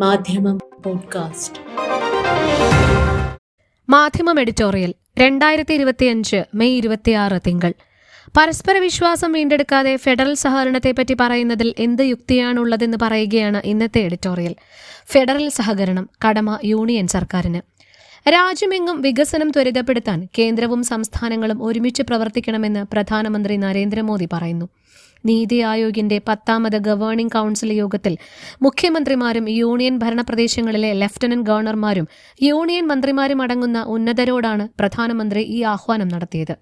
മാധ്യമം പോഡ്കാസ്റ്റ്. മാധ്യമം എഡിറ്റോറിയൽ രണ്ടായിരത്തി ഇരുപത്തിയഞ്ച് മെയ് ഇരുപത്തിയാറ് തിങ്കൾ. പരസ്പര വിശ്വാസം വീണ്ടെടുക്കാതെ ഫെഡറൽ സഹകരണത്തെപ്പറ്റി പറയുന്നതിൽ എന്ത് യുക്തിയാണുള്ളതെന്ന് പറയുകയാണ് ഇന്നത്തെ എഡിറ്റോറിയൽ. ഫെഡറൽ സഹകരണം കടമ യൂണിയൻ സർക്കാരിന്. രാജ്യമെങ്ങും വികസനം ത്വരിതപ്പെടുത്താൻ കേന്ദ്രവും സംസ്ഥാനങ്ങളും ഒരുമിച്ച് പ്രവർത്തിക്കണമെന്ന് പ്രധാനമന്ത്രി നരേന്ദ്രമോദി പറയുന്നു. നീതി ആയോഗിന്റെ പത്താമത് ഗവേണിംഗ് കൗൺസിൽ യോഗത്തിൽ മുഖ്യമന്ത്രിമാരും യൂണിയൻ ഭരണപ്രദേശങ്ങളിലെ ലഫ്റ്റനന്റ് ഗവർണർമാരും യൂണിയൻ മന്ത്രിമാരും അടങ്ങുന്ന ഉന്നതരോടാണ് പ്രധാനമന്ത്രി ഈ ആഹ്വാനം നടത്തിയത്.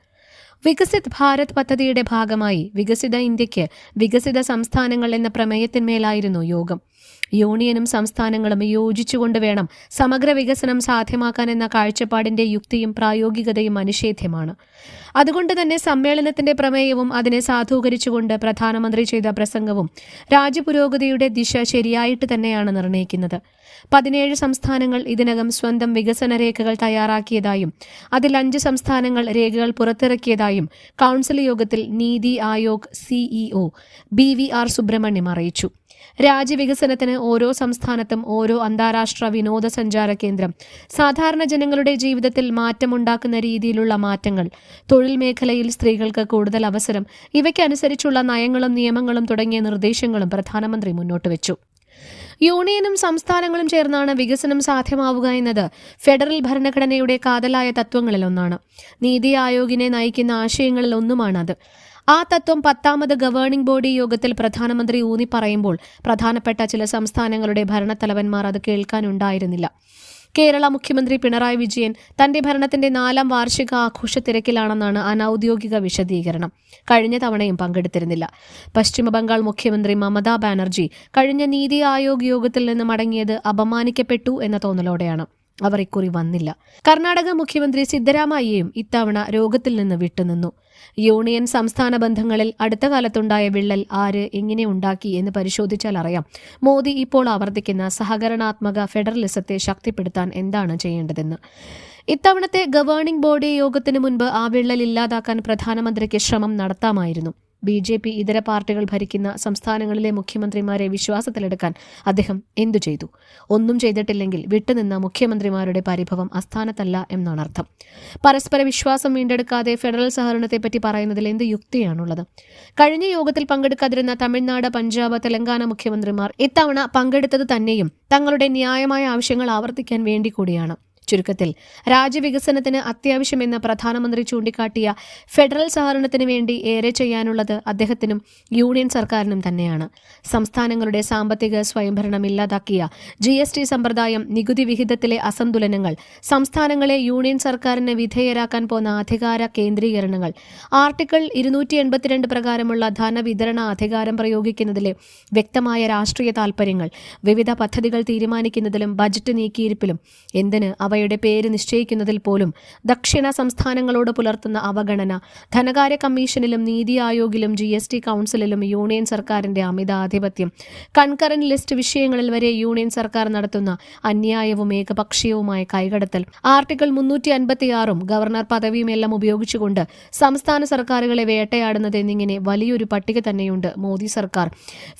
വികസിത് ഭാരത് പദ്ധതിയുടെ ഭാഗമായി വികസിത ഇന്ത്യയ്ക്ക് വികസിത സംസ്ഥാനങ്ങൾ എന്ന പ്രമേയത്തിന്മേലായിരുന്നു യോഗം. യൂണിയനും സംസ്ഥാനങ്ങളും യോജിച്ചുകൊണ്ട് വേണം സമഗ്ര വികസനം സാധ്യമാക്കാൻ എന്ന കാഴ്ചപ്പാടിന്റെ യുക്തിയും പ്രായോഗികതയും അനിഷേധ്യമാണ് അതുകൊണ്ട് തന്നെ സമ്മേളനത്തിന്റെ പ്രമേയവും അതിനെ സാധൂകരിച്ചുകൊണ്ട് പ്രധാനമന്ത്രി ചെയ്ത പ്രസംഗവും രാജ്യപുരോഗതിയുടെ ദിശ ശരിയായിട്ട് തന്നെയാണ് നിർണയിക്കുന്നത് പതിനേഴ് സംസ്ഥാനങ്ങൾ ഇതിനകം സ്വന്തം വികസന രേഖകൾ തയ്യാറാക്കിയതായും അതിൽ അഞ്ച് സംസ്ഥാനങ്ങൾ രേഖകൾ പുറത്തിറക്കിയതായും കൗൺസിൽ യോഗത്തിൽ Niti Aayog CEO B V R Subrahmanyam അറിയിച്ചു. രാജ്യവികസനത്തിന് ഓരോ സംസ്ഥാനത്തും ഓരോ അന്താരാഷ്ട്ര വിനോദസഞ്ചാര കേന്ദ്രം. സാധാരണ ജനങ്ങളുടെ ജീവിതത്തിൽ മാറ്റമുണ്ടാക്കുന്ന രീതിയിലുള്ള മാറ്റങ്ങൾ. തൊഴിൽ മേഖലയിൽ സ്ത്രീകൾക്ക് കൂടുതൽ അവസരം. ഇവയ്ക്കനുസരിച്ചുള്ള നയങ്ങളും നിയമങ്ങളും തുടങ്ങിയ നിർദ്ദേശങ്ങളും പ്രധാനമന്ത്രി മുന്നോട്ട് വെച്ചു. യൂണിയനും സംസ്ഥാനങ്ങളും ചേർന്നാണ് വികസനം സാധ്യമാവുക എന്നത്. ഫെഡറൽ ഭരണഘടനയുടെ കാതലായ തത്വങ്ങളിലൊന്നാണ്. നീതി ആയോഗിനെ നയിക്കുന്ന ആശയങ്ങളിൽ ഒന്നുമാണത് ആ തത്വം പത്താമത് ഗവേണിംഗ് ബോഡി യോഗത്തിൽ പ്രധാനമന്ത്രി ഊന്നി പറയുമ്പോൾ പ്രധാനപ്പെട്ട ചില സംസ്ഥാനങ്ങളുടെ ഭരണത്തലവന്മാർ അത് കേൾക്കാനുണ്ടായിരുന്നില്ല. കേരള മുഖ്യമന്ത്രി പിണറായി വിജയൻ തന്റെ ഭരണത്തിന്റെ നാലാം വാർഷിക ആഘോഷ തിരക്കിലാണെന്നാണ് അനൌദ്യോഗിക വിശദീകരണം. കഴിഞ്ഞ തവണയും പങ്കെടുത്തിരുന്നില്ല. പശ്ചിമബംഗാൾ മുഖ്യമന്ത്രി മമതാ ബാനർജി കഴിഞ്ഞ നീതി ആയോഗ് യോഗത്തിൽ നിന്ന് മടങ്ങിയത് അപമാനിക്കപ്പെട്ടു എന്ന തോന്നലോടെയാണ്. അവർ ഇക്കുറി വന്നില്ല. കർണാടക മുഖ്യമന്ത്രി സിദ്ധരാമയ്യയും ഇത്തവണ രോഗത്തിൽ നിന്ന് വിട്ടുനിന്നു. യൂണിയൻ സംസ്ഥാന ബന്ധങ്ങളിൽ അടുത്ത കാലത്തുണ്ടായ വിള്ളൽ ആര് എങ്ങനെ ഉണ്ടാക്കി എന്ന് പരിശോധിച്ചാൽ അറിയാം. മോദി ഇപ്പോൾ ആവർത്തിക്കുന്ന സഹകരണാത്മക ഫെഡറലിസത്തെ ശക്തിപ്പെടുത്താൻ എന്താണ് ചെയ്യേണ്ടതെന്ന്. ഇത്തവണത്തെ ഗവേണിംഗ് ബോഡി യോഗത്തിന് മുൻപ് ആ വിള്ളൽ ഇല്ലാതാക്കാൻ പ്രധാനമന്ത്രിക്ക് ശ്രമം നടത്താമായിരുന്നു. ബി ജെ പി ഇതര പാർട്ടികൾ ഭരിക്കുന്ന സംസ്ഥാനങ്ങളിലെ മുഖ്യമന്ത്രിമാരെ വിശ്വാസത്തിലെടുക്കാൻ അദ്ദേഹം എന്തു ചെയ്തു? ഒന്നും ചെയ്തിട്ടില്ലെങ്കിൽ വിട്ടുനിന്ന മുഖ്യമന്ത്രിമാരുടെ പരിഭവം അസ്ഥാനത്തല്ല എന്നാണ് അർത്ഥം. പരസ്പര വിശ്വാസം വീണ്ടെടുക്കാതെ ഫെഡറൽ സഹകരണത്തെപ്പറ്റി പറയുന്നതിൽ എന്ത് യുക്തിയാണുള്ളത്? കഴിഞ്ഞ യോഗത്തിൽ പങ്കെടുക്കാതിരുന്ന തമിഴ്നാട് പഞ്ചാബ് തെലങ്കാന മുഖ്യമന്ത്രിമാർ ഇത്തവണ പങ്കെടുത്തത് തന്നെയും തങ്ങളുടെ ന്യായമായ ആവശ്യങ്ങൾ ആവർത്തിക്കാൻ വേണ്ടി കൂടിയാണ്. ചുരുക്കത്തിൽ. രാജ്യവികസനത്തിന് അത്യാവശ്യമെന്ന് പ്രധാനമന്ത്രി ചൂണ്ടിക്കാട്ടിയ ഫെഡറൽ സഹകരണത്തിന് വേണ്ടി ഏറെ ചെയ്യാനുള്ളത് അദ്ദേഹത്തിനും യൂണിയൻ സർക്കാരിനും തന്നെയാണ്. സംസ്ഥാനങ്ങളുടെ സാമ്പത്തിക സ്വയംഭരണം ഇല്ലാതാക്കിയ ജി എസ് ടി സമ്പ്രദായം നികുതി വിഹിതത്തിലെ അസന്തുലനങ്ങൾ സംസ്ഥാനങ്ങളെ യൂണിയൻ സർക്കാരിന് വിധേയരാക്കാൻ പോന്ന അധികാര കേന്ദ്രീകരണങ്ങൾ ആർട്ടിക്കിൾ ഇരുന്നൂറ്റി എൺപത്തിരണ്ട് പ്രകാരമുള്ള ധനവിതരണ അധികാരം പ്രയോഗിക്കുന്നതിലെ വ്യക്തമായ രാഷ്ട്രീയ താൽപര്യങ്ങൾ വിവിധ പദ്ധതികൾ തീരുമാനിക്കുന്നതിലും ബജറ്റ് നീക്കിയിരിപ്പിലും എന്തിന് അവയുടെ പേര് നിശ്ചയിക്കുന്നതിൽ പോലും ദക്ഷിണ സംസ്ഥാനങ്ങളോട് പുലർത്തുന്ന അവഗണന ധനകാര്യ കമ്മീഷനിലും നീതി ആയോഗിലും ജി എസ് ടി കൗൺസിലിലും യൂണിയൻ സർക്കാരിന്റെ അമിതാധിപത്യം കൺകറന്റ് ലിസ്റ്റ് വിഷയങ്ങളിൽ വരെ യൂണിയൻ സർക്കാർ നടത്തുന്ന അന്യായവും ഏകപക്ഷീയവുമായ കൈകടത്തൽ. ആർട്ടിക്കിൾ മുന്നൂറ്റി അൻപത്തിയാറും ഗവർണർ പദവിയുമെല്ലാം ഉപയോഗിച്ചുകൊണ്ട് സംസ്ഥാന സർക്കാരുകളെ വേട്ടയാടുന്നത് എന്നിങ്ങനെ വലിയൊരു പട്ടിക തന്നെയുണ്ട് മോദി സർക്കാർ.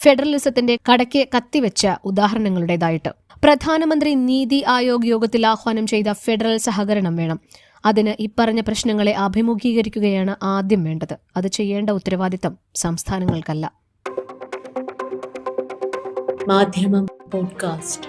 ഫെഡറലിസത്തിന്റെ കടയ്ക്ക് കത്തിവെച്ച ഉദാഹരണങ്ങളുടേതായിട്ട്. പ്രധാനമന്ത്രി നീതി ആയോഗ് യോഗത്തിൽ ആഹ്വാനം ചെയ്ത ഫെഡറൽ സഹകരണം വേണം. അതിന് ഇപ്പറഞ്ഞ പ്രശ്നങ്ങളെ അഭിമുഖീകരിക്കുകയാണ് ആദ്യം വേണ്ടത്. അത് ചെയ്യേണ്ട ഉത്തരവാദിത്തം സംസ്ഥാനങ്ങൾക്കല്ല. മാധ്യമം പോഡ്കാസ്റ്റ്.